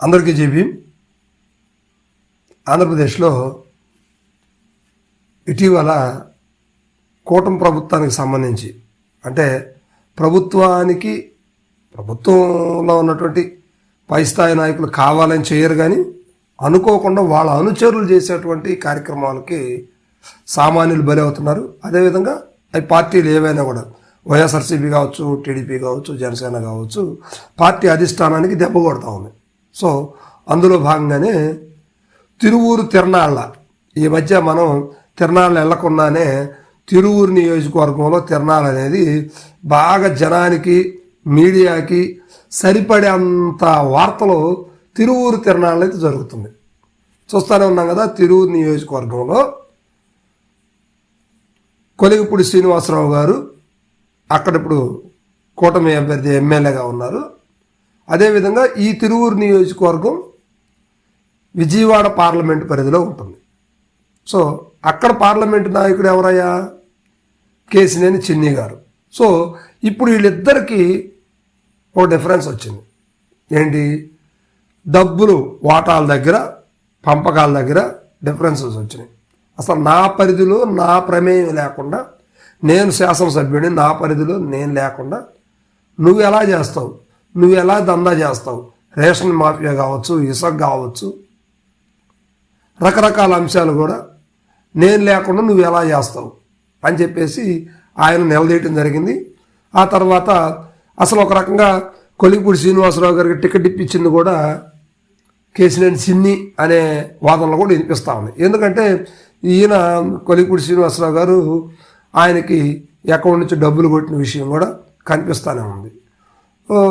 అందరికీ జీబీ. ఆంధ్రప్రదేశ్లో ఇటీవల కూటమి ప్రభుత్వానికి సంబంధించి అంటే ప్రభుత్వానికి ప్రభుత్వంలో ఉన్నటువంటి పై స్థాయి నాయకులు కావాలని చేయరు కానీ అనుకోకుండా వాళ్ళ అనుచరులు చేసేటువంటి కార్యక్రమాలకి సామాన్యులు బలి అవుతున్నారు అదేవిధంగా అవి పార్టీలు ఏవైనా కూడా వైఎస్ఆర్సీపీ కావచ్చు టీడీపీ కావచ్చు జనసేన కావచ్చు పార్టీ అధిష్టానానికి దెబ్బ కొడతా ఉంది. సో అందులో భాగంగానే తిరువూరు తిరణాళ్ళ. ఈ మధ్య మనం తిరణాళ్ళు వెళ్ళకుండానే తిరువూరు నియోజకవర్గంలో తిరణాలు అనేది బాగా జనానికి మీడియాకి సరిపడే అంత వార్తలు తిరువూరు తిరణాళ్ళు అయితే జరుగుతుంది. చూస్తూనే ఉన్నాం కదా తిరువూరు నియోజకవర్గంలో కొలిగిపూడి శ్రీనివాసరావు గారు అక్కడ ఇప్పుడు కూటమి అభ్యర్థి ఎమ్మెల్యేగా ఉన్నారు. అదేవిధంగా ఈ తిరువూరు నియోజకవర్గం విజయవాడ పార్లమెంట్ పరిధిలో ఉంటుంది. సో అక్కడ పార్లమెంటు నాయకుడు ఎవరయ్యా? కేసినేని చిన్ని గారు. సో ఇప్పుడు వీళ్ళిద్దరికీ ఓ డిఫరెన్స్ వచ్చింది. ఏంటి? డబ్బులు వాటాల దగ్గర పంపకాల దగ్గర డిఫరెన్సెస్ వచ్చినాయి. అసలు నా పరిధిలో నా ప్రమేయం లేకుండా నేను శాసనసభ్యుడిని నా పరిధిలో నేను లేకుండా నువ్వు ఎలా చేస్తావు? నువ్వు ఎలా దందా చేస్తావు? రేషన్ మాఫియా కావచ్చు ఇసుక కావచ్చు రకరకాల అంశాలు కూడా నేను లేకుండా నువ్వు ఎలా చేస్తావు? అని చెప్పేసి ఆయన నిలదీయటం జరిగింది. ఆ తర్వాత అసలు ఒక రకంగా కొలిపూడి శ్రీనివాసరావు గారికి టికెట్ ఇప్పించింది కూడా కేసినేని సిన్ని అనే వాదనలు కూడా వినిపిస్తూ ఉంది. ఎందుకంటే ఈయన కొలిపూడి శ్రీనివాసరావు గారు ఆయనకి అకౌంట్ నుంచి డబ్బులు కొట్టిన విషయం కూడా కనిపిస్తూనే ఉంది.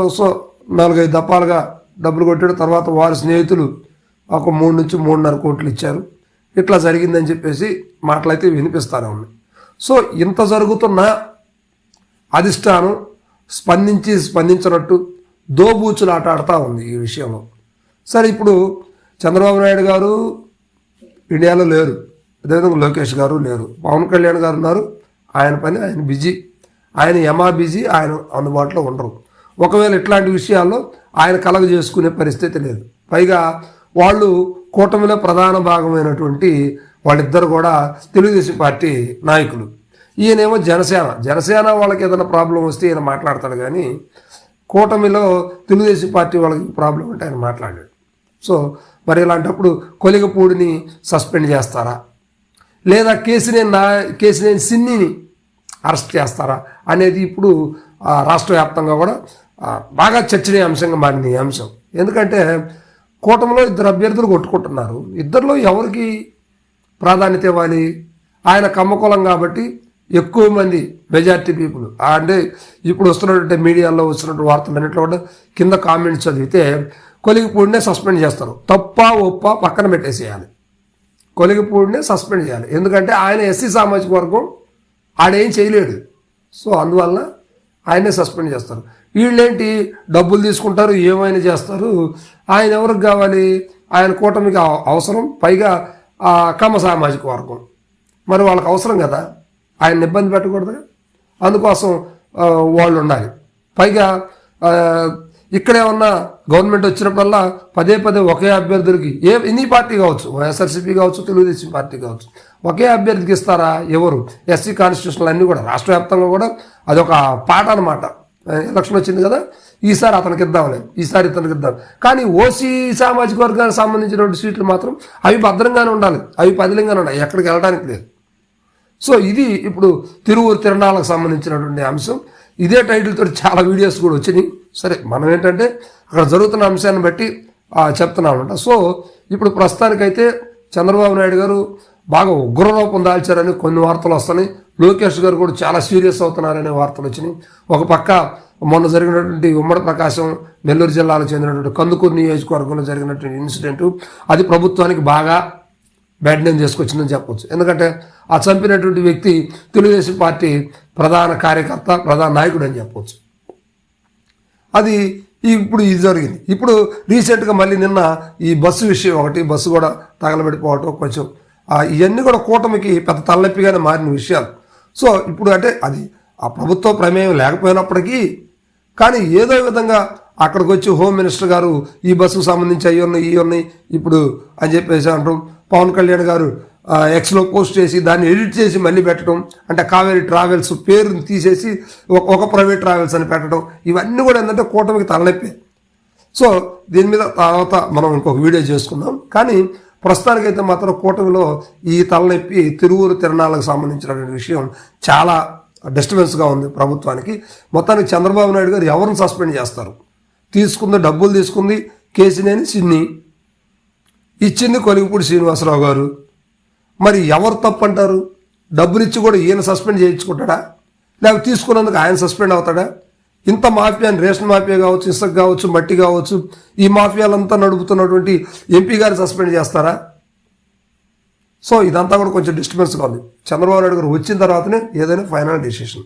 సో నాలుగైదు దప్పాలుగా డబ్బులు కొట్టాడు. తర్వాత వారి స్నేహితులు ఒక మూడు నుంచి మూడున్నర కోట్లు ఇచ్చారు. ఇట్లా జరిగిందని చెప్పేసి మాటలైతే వినిపిస్తూనే ఉన్నాయి సో ఇంత జరుగుతున్న అధిష్టానం స్పందించి స్పందించినట్టు దోబూచులు ఆట ఆడుతూ ఉంది ఈ విషయంలో. సరే ఇప్పుడు చంద్రబాబు నాయుడు గారు ఇండియాలో లేరు. అదేవిధంగా లోకేష్ గారు లేరు. పవన్ కళ్యాణ్ గారు ఉన్నారు. ఆయన పని ఆయన బిజీ. ఆయన యమా బిజీ. ఆయన అందుబాటులో ఉండరు. ఒకవేళ ఇట్లాంటి విషయాల్లో ఆయన కలగ చేసుకునే పరిస్థితి లేదు. పైగా వాళ్ళు కూటమిలో ప్రధాన భాగమైనటువంటి వాళ్ళిద్దరు కూడా తెలుగుదేశం పార్టీ నాయకులు. ఈయనేమో జనసేన. జనసేన వాళ్ళకి ఏదైనా ప్రాబ్లం వస్తే ఈయన మాట్లాడతాడు కానీ కూటమిలో తెలుగుదేశం పార్టీ వాళ్ళకి ప్రాబ్లం అంటే ఆయన మాట్లాడాడు సో మరి ఇలాంటప్పుడు కొలిగపూడిని సస్పెండ్ చేస్తారా? లేదా కేసినేని నా కేసినేని సిన్నిని అరెస్ట్ చేస్తారా? అనేది ఇప్పుడు ఆ, రాష్ట్ర వ్యాప్తంగా కూడా బాగా చర్చనీయాంశంగా మారింది ఈ అంశం. ఎందుకంటే కూటమిలో ఇద్దరు అభ్యర్థులు కొట్టుకుంటున్నారు. ఇద్దరిలో ఎవరికి ప్రాధాన్యత ఇవ్వాలి? ఆయన కమ్మకులం కాబట్టి ఎక్కువ మంది మెజార్టీ పీపుల్. అంటే ఇప్పుడు వస్తున్నటువంటి మీడియాలో వస్తున్నటువంటి వార్తలు అన్నింటిలో కూడా కింద కామెంట్స్ చదివితే కొలిగిపూడినే సస్పెండ్ చేస్తారు. తప్ప ఒప్ప పక్కన పెట్టేసేయాలి. కొలిగిపూడినే సస్పెండ్ చేయాలి. ఎందుకంటే ఆయన ఎస్సీ సామాజిక వర్గం ఆడేం చేయలేడు సో అందువల్ల ఆయనే సస్పెండ్ చేస్తారు. వీళ్ళేంటి? డబ్బులు తీసుకుంటారు ఏమైనా చేస్తారు? ఆయన ఎవరికి కావాలి? ఆయన కూటమికి అవ- అవసరం? పైగా ఆ కమ్మ సామాజిక వర్గం. మరి వాళ్ళకి అవసరం కదా? ఆయన ఇబ్బంది పెట్టకూడదు అందుకోసం వాళ్ళు ఉండాలి. పైగా ఇక్కడే ఉన్న గవర్నమెంట్ వచ్చినప్పుడల్లా పదే పదే ఒకే అభ్యర్థులకి ఏ ఎన్ని పార్టీ కావచ్చు? వైఎస్ఆర్సీపీ కావచ్చు తెలుగుదేశం పార్టీ కావచ్చు. ఒకే అభ్యర్థికి ఇస్తారా? ఎవరు? ఎస్సీ కాన్స్టిట్యూషన్లు అన్నీ కూడా రాష్ట్ర వ్యాప్తంగా కూడా అదొక పాట అనమాట ఎలక్షన్ వచ్చింది కదా ఈసారి అతనికి ఇద్దాంలే ఈసారి ఇతనికి ఇద్దాం. కానీ ఓసీ సామాజిక వర్గానికి సంబంధించినటువంటి సీట్లు మాత్రం అవి భద్రంగానే ఉండాలి అవి పదిలంగానే ఉండాలి ఎక్కడికి వెళ్ళడానికి లేదు. సో ఇది ఇప్పుడు తిరువూరు తిరణాలకు సంబంధించినటువంటి అంశం. ఇదే టైటిల్ తోటి చాలా వీడియోస్ కూడా వచ్చినాయి. సరే మనం ఏంటంటే అక్కడ జరుగుతున్న అంశాన్ని బట్టి చెప్తున్నామంట సో ఇప్పుడు ప్రస్తుతానికైతే చంద్రబాబు నాయుడు గారు బాగా ఉగ్రరూపం దాల్చారని కొన్ని వార్తలు వస్తున్నాయి. లోకేష్ గారు కూడా చాలా సీరియస్ అవుతున్నారనే వార్తలు వచ్చినాయి. ఒక పక్క మొన్న జరిగినటువంటి ఉమ్మడి ప్రకాశం నెల్లూరు జిల్లాలో చెందినటువంటి కందుకూరు నియోజకవర్గంలో జరిగినటువంటి ఇన్సిడెంట్ అది ప్రభుత్వానికి బాగా బ్యాడ్ నేమ్ చేసుకొచ్చిందని చెప్పవచ్చు ఎందుకంటే ఆ చంపినటువంటి వ్యక్తి తెలుగుదేశం పార్టీ ప్రధాన కార్యకర్త ప్రధాన నాయకుడు అని చెప్పవచ్చు అది ఇప్పుడు ఇది జరిగింది. ఇప్పుడు రీసెంట్గా మళ్ళీ నిన్న ఈ బస్సు విషయం ఒకటి బస్సు కూడా తగలబెట్టిపోవటం కొంచెం ఇవన్నీ కూడా కూటమికి పెద్ద తలనొప్పిగానే మారిన విషయాలు. సో ఇప్పుడు అంటే అది ఆ ప్రభుత్వ ప్రమేయం లేకపోయినప్పటికీ కానీ ఏదో విధంగా అక్కడికి వచ్చి హోమ్ మినిస్టర్ గారు ఈ బస్సుకు సంబంధించి అవి ఉన్నాయి ఇవి ఉన్నాయి ఇప్పుడు అని చెప్పేసి అంటాం. పవన్ కళ్యాణ్ గారు ఎక్స్లో పోస్ట్ చేసి దాన్ని ఎడిట్ చేసి మళ్ళీ పెట్టడం. అంటే కావేరి ట్రావెల్స్ పేరుని తీసేసి ఒక- ఒక ప్రైవేట్ ట్రావెల్స్ అని పెట్టడం. ఇవన్నీ కూడా ఏంటంటే కూటమికి తలనొప్పి. సో దీని మీద తర్వాత మనం ఇంకొక వీడియో చేసుకుందాం. కానీ ప్రస్తుతానికైతే మాత్రం కూటమిలో ఈ తలనొప్పి తిరువురు తిరణాలకు సంబంధించినటువంటి విషయం చాలా డిస్టర్బెన్స్గా ఉంది ప్రభుత్వానికి. మొత్తానికి చంద్రబాబు నాయుడు గారు ఎవరిని సస్పెండ్ చేస్తారు? తీసుకుంది డబ్బులు తీసుకుంది కేసినేని సిన్ని. ఇచ్చింది కొలిగిపూడి శ్రీనివాసరావు గారు. మరి ఎవరు తప్పు అంటారు డబ్బులు ఇచ్చి కూడా ఈయన సస్పెండ్ చేయించుకుంటాడా? లేకపోతే తీసుకున్నందుకు ఆయన సస్పెండ్ అవుతాడా? ఇంత మాఫియా రేషన్ మాఫియా కావచ్చు ఇసుక కావచ్చు మట్టి కావచ్చు ఈ మాఫియాలంతా నడుపుతున్నటువంటి ఎంపీ గారు సస్పెండ్ చేస్తారా? సో ఇదంతా కూడా కొంచెం డిస్టర్బెన్స్గా ఉంది. చంద్రబాబు నాయుడు గారు వచ్చిన తర్వాతనే ఏదైనా ఫైనల్ డెసిషన్.